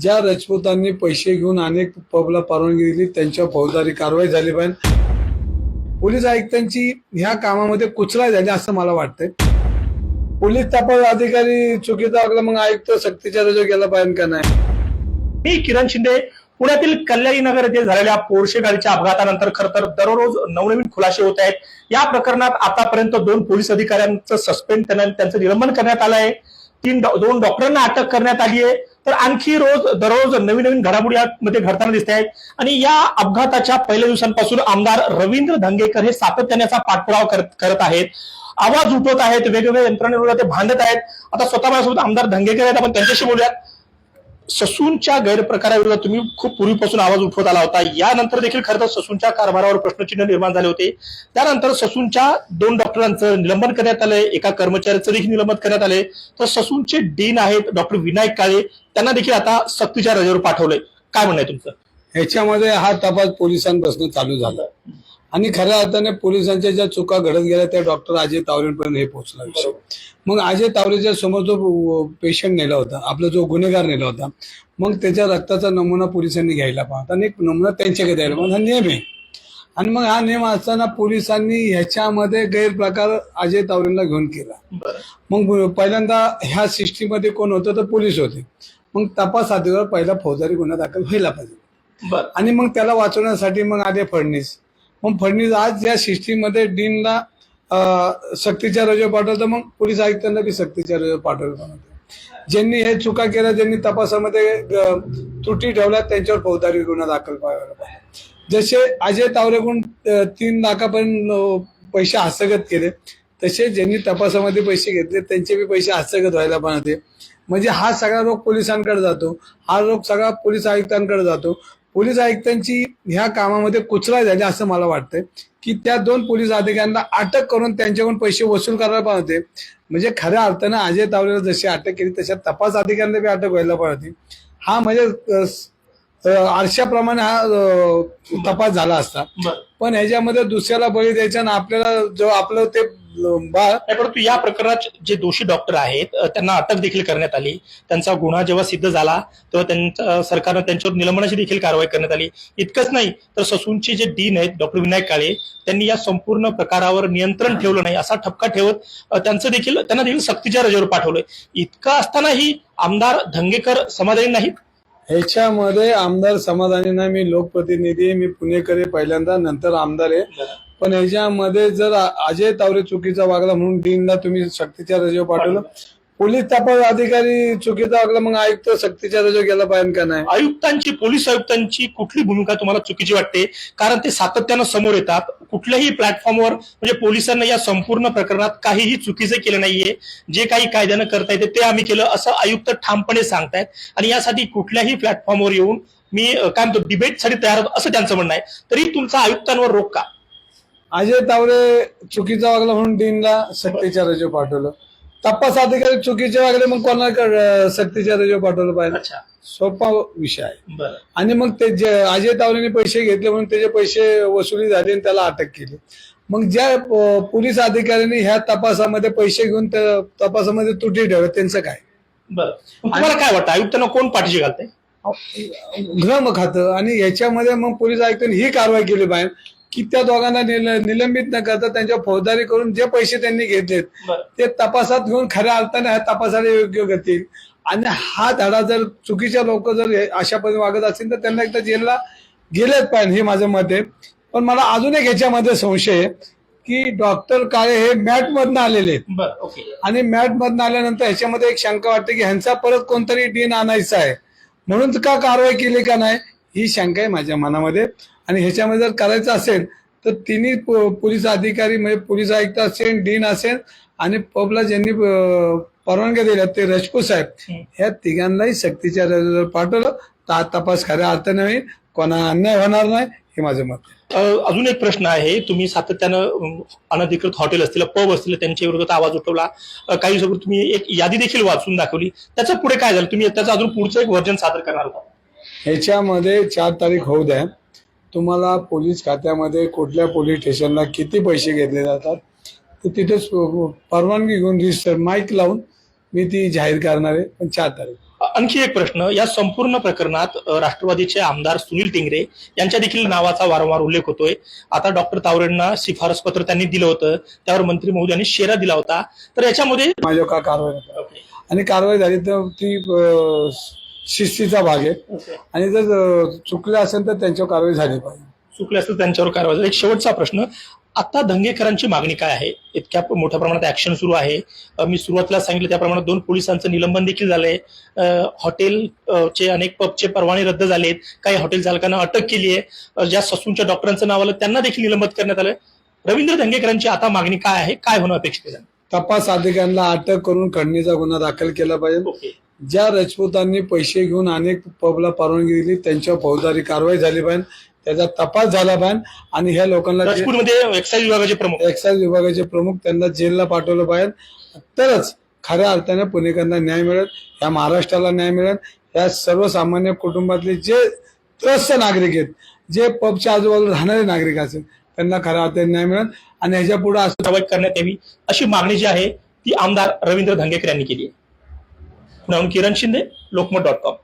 ज्या राजपूतांनी पैसे घेऊन अनेक पबला परवानगी दिली त्यांच्यावर फौजदारी कारवाई झाली पाहिजे. पोलीस आयुक्तांची ह्या कामामध्ये कुचराय झाली असं मला वाटतंय. पोलीस तपास अधिकारी चुकीचा वागला मग आयुक्त सक्तीच्या रजा गेला पाहिजे का नाही? मी किरण शिंदे पुण्यातील कल्याणी नगर येथे झालेल्या पोरशे गाडीच्या अपघातानंतर खरं तर दररोज नवनवीन खुलासे होत आहेत. या प्रकरणात आतापर्यंत दोन पोलीस अधिकाऱ्यांचं सस्पेंड त्यांचं निलंबन करण्यात आलं आहे. तीन दोन डॉक्टरांना अटक करण्यात आली आहे. तर आणखी रोज दररोज नवीन नवीन घडामोडी मध्ये घडताना दिसत आहेत. आणि या अपघाताच्या पहिल्या दिवसांपासून आमदार रवींद्र धंगेकर हे सातत्याने याचा पाठपुरावा करत करत आहेत. आवाज उठवत आहेत वेगवेगळ्या यंत्रणेवर ते भांडत आहेत. आता स्वतः माझ्यासोबत आमदार धंगेकर आहेत. आपण त्यांच्याशी बोलूयात. ससूनच्या गैरप्रकाराविरोधात तुम्ही खूप पूर्वीपासून आवाज उठवत आला होता. यानंतर देखील खरं तर ससूनच्या कारभारावर प्रश्नचिन्ह निर्माण झाले होते. त्यानंतर ससूनच्या दोन डॉक्टरांचं निलंबन करण्यात आलंय. एका कर्मचाऱ्याचं देखील निलंबन करण्यात आलंय. तर ससूनचे डीन आहेत डॉक्टर विनायक काळे. त्यांना देखील आता सक्तीच्या रजेवर पाठवलंय. काय म्हणणं आहे तुमचं? ह्याच्यामध्ये हा तपास पोलिसांपासून चालू झाला. आणि खऱ्या अर्थाने पोलिसांच्या ज्या चुका घडत गेल्या त्या डॉक्टर अजय तावरेंपर्यंत हे पोहोचला विषय. मग अजय तावरेच्या समोर जो पेशंट नेला होता आपला जो गुन्हेगार नेला होता मग त्याच्या रक्ताचा नमुना पोलिसांनी घ्यायला पाहता आणि एक नमुना त्यांच्याकडे द्यायला पाहता. हा नियम आहे. आणि मग हा नियम असताना पोलिसांनी ह्याच्यामध्ये गैरप्रकार अजय तावरेंना घेऊन केला. मग पहिल्यांदा ह्या सिस्टीममध्ये कोण होतं तर पोलीस होते. मग तपास अधिकार पहिला फौजदारी गुन्हा दाखल व्हायला पाहिजे. आणि मग त्याला वाचवण्यासाठी मग आले फडणीस मग फडणवीस आज या सिस्टीममध्ये डीनला सक्तीच्या रजेवर पाठवतो मग पोलीस आयुक्तांना बी सक्तीच्या रजेवर पाठवलं ज्यांनी हे चुका केल्या ज्यांनी तपासामध्ये त्रुटी ठेवल्या त्यांच्यावर फौजदारी गुन्हा दाखल व्हायला पाहिजे. जसे अजय तावरेकडून तीन लाखापर्यंत पैसे हस्तगत केले तसे ज्यांनी तपासामध्ये पैसे घेतले त्यांचे बी पैसे हस्तगत व्हायला पाहिजे म्हणजे हा सगळा रोग पोलिसांकडे जातो. हा रोग सगळा पोलीस आयुक्तांकडे जातो. पोलीस आयुक्तांची ह्या कामामध्ये कुचला झाली असं मला वाटतंय की त्या दोन पोलीस अधिकाऱ्यांना अटक करून त्यांच्याकडून पैसे वसूल करायला पाहिजे. म्हणजे खऱ्या अर्थानं अजय तावलेला जशी अटक केली तशा तपास अधिकाऱ्यांना बी अटक व्हायला पाहिजे. हा म्हणजे आरशाप्रमाणे हा तपास झाला असता. पण ह्याच्यामध्ये दुसऱ्याला बळी द्यायचा आणि आपल्याला जो आपलं ते बाळ परंतु या प्रकरणात जे दोषी डॉक्टर आहेत त्यांना अटक देखील करण्यात आली. त्यांचा गुन्हा जेव्हा सिद्ध झाला तेव्हा त्यांच्या सरकारनं त्यांच्यावर निलंबनाची देखील कारवाई करण्यात आली. इतकंच नाही तर ससूनचे जे डीन आहेत डॉक्टर विनायक काळे त्यांनी या संपूर्ण प्रकारावर नियंत्रण ठेवलं नाही असा ठपका ठेवत त्यांचं देखील त्यांना देखील सक्तीच्या रजेवर पाठवलंय. इतकं असतानाही आमदार धंगेकर समाधानी नाहीत? ह्याच्यामध्ये आमदार समाधानी नाही मी लोकप्रतिनिधी मी पुणेकर आहे पहिल्यांदा नंतर आमदार आहे. पण ह्याच्यामध्ये जर अजय तावरे चुकीचा वागला म्हणून डीनला तुम्ही सक्तीच्या रजेवर पाठवलं पोलीस तपास अधिकारी चुकीचा वागला मग आयुक्त सक्तीच्या रजेवर गेला पाहिजे का नाही? आयुक्तांची पोलीस आयुक्तांची कुठली भूमिका तुम्हाला चुकीची वाटते? कारण ते सातत्यानं समोर येतात. कुठल्याही प्लॅटफॉर्मवर म्हणजे पोलिसांना या संपूर्ण प्रकरणात काहीही चुकीचं केलं नाहीये. जे काही कायद्यानं करता येते ते आम्ही केलं असं आयुक्त ठामपणे सांगतायत. आणि यासाठी कुठल्याही प्लॅटफॉर्मवर येऊन मी काय म्हणतो डिबेटसाठी तयार होतो असं त्यांचं म्हणणं आहे. तरी तुमचा आयुक्तांवर रोख का? अजय तावरे चुकीचा वागला म्हणून डीनला सक्तीच्या रजेवर पाठवलं. तपास अधिकारी चुकीचे वागले मग कोणाला सक्तीच्या रजेवर पाठवलं पाहिजे? अच्छा. सोपा विषय आहे. बरं. आणि मग ते जे अजय तावरेने पैसे घेतले म्हणून त्याचे पैसे वसुली झाली आणि त्याला अटक केली. मग ज्या अ, पोलीस अधिकाऱ्यांनी ह्या तपासामध्ये पैसे घेऊन त्या तपासामध्ये त्रुटी ठेवल्या त्यांचं काय? बरं. मग तुम्हाला काय वाटतं आयुक्तांना कोण पाठीशी घालतंय? गृह खातं आणि याच्यामध्ये मग पोलीस आयुक्तांनी ही कारवाई केली पाहिजे की त्या दोघांना निल- निलंबित न करता त्यांच्या फौजदारी करून जे पैसे त्यांनी घेतलेत ते तपासात घेऊन खऱ्या अर्थाने ह्या तपासाला योग्य करतील. आणि हा धडा जर चुकीच्या लोक जर अशा पद्धतीने वागत असतील तर त्यांना एकदा जेलला गेलेच पाहिजे हे माझं मत आहे. पण मला अजून एक ह्याच्यामध्ये संशय आहे की डॉक्टर काळे हे मॅट मधनं आलेले आणि मॅट मधनं आल्यानंतर ह्याच्यामध्ये एक शंका वाटते की ह्यांचा परत कोणतरी डीन आणायचा आहे. म्हणून का कारवाई केली का नाही ही शंका आहे माझ्या मनामध्ये. आणि ह्याच्यामध्ये जर करायचं असेल तर तिन्ही पो- पोलीस अधिकारी म्हणजे पोलीस आयुक्त असेल डीन असेल आणि पबला ज्यांनी परवानग्या दिल्या ते राजपूत साहेब. ह्या तिघांनाही सक्तीच्या रजेवर पाठवलं. तर हा तपास खऱ्या अर्थाने होईल. कोणा अन्याय होणार नाही हे माझं मत अजून एक प्रश्न आहे. तुम्ही सातत्यानं अनधिकृत हॉटेल असतील पब असतील त्यांच्या विरोधात आवाज उठवला. काही दिवसापूर्वी तुम्ही एक यादी देखील वाचून दाखवली. त्याच्या पुढे काय झालं? तुम्ही त्याचं अजून पुढचं एक व्हर्जन सादर करणार होता ह्याच्यामध्ये चार तारीख होऊ द्या. तुम्हाला पोलीस खात्यामध्ये कुठल्या पोलीस स्टेशनला किती पैसे घेतले जातात तर तिथे परवानगी घेऊन रजिस्टर माईक लावून मी ती जाहीर करणार आहे पण चार तारीख. आणखी एक प्रश्न या संपूर्ण प्रकरणात राष्ट्रवादीचे आमदार सुनील टिंगरे यांच्या देखील नावाचा वारंवार उल्लेख होतोय. आता डॉक्टर तावरेंना शिफारस पत्र त्यांनी दिलं होतं त्यावर मंत्री महोदयांनी शेरा दिला होता. तर याच्यामध्ये माझ्यावर का कारवाई. आणि कारवाई झाली तर ती शिस्तीचा भाग आहे. आणि जर चुकलं असेल तर त्यांच्यावर कारवाई झाली पाहिजे. चुकले असतील त्यांच्यावर कारवाई झाली. एक शेवटचा प्रश्न आता दंगेकरांची मागणी काय आहे? इतक्या मोठ्या प्रमाणात ऍक्शन सुरू आहे. मी सुरुवातीला सांगितलं त्याप्रमाणे दोन पोलिसांचं निलंबन देखील झालंय. हॉटेलचे अनेक पबचे परवाने रद्द झालेत. काही हॉटेल चालकांना अटक केली आहे. ज्या ससूनच्या डॉक्टरांचं नाव आलं त्यांना देखील निलंबित करण्यात आलंय. रवींद्र दंगेकरांची आता मागणी काय आहे? काय होणं अपेक्षित आहे? तपास अधिकाऱ्यांना अटक करून खंडणीचा गुन्हा दाखल केला पाहिजे. ज्या राजपूतांनी पैसे घेऊन अनेक पबला परवानगी दिली त्यांच्यावर फौजदारी कारवाई झाली पाहिजे त्याचा तपास झाला पाहिजे आणि ह्या लोकांना राजपूरमध्ये एक्साईज विभागाचे प्रमुख. एक्साईज विभागाचे प्रमुख त्यांना जेलला पाठवलं पाहिजे. तरच खऱ्या अर्थाने पुणेकरांना न्याय मिळेल या महाराष्ट्राला न्याय मिळेल. या सर्वसामान्य कुटुंबातले जे त्रस्त नागरिक आहेत जे पबच्या आजूबाजूला राहणारे नागरिक असेल त्यांना खऱ्या अर्थाने न्याय मिळेल. आणि ह्याच्या पुढे असं करण्यात यावी अशी मागणी जी आहे ती आमदार रवींद्र धंगेकर यांनी केली आहे. Now I'm Kiran Shinde, Lokma.com.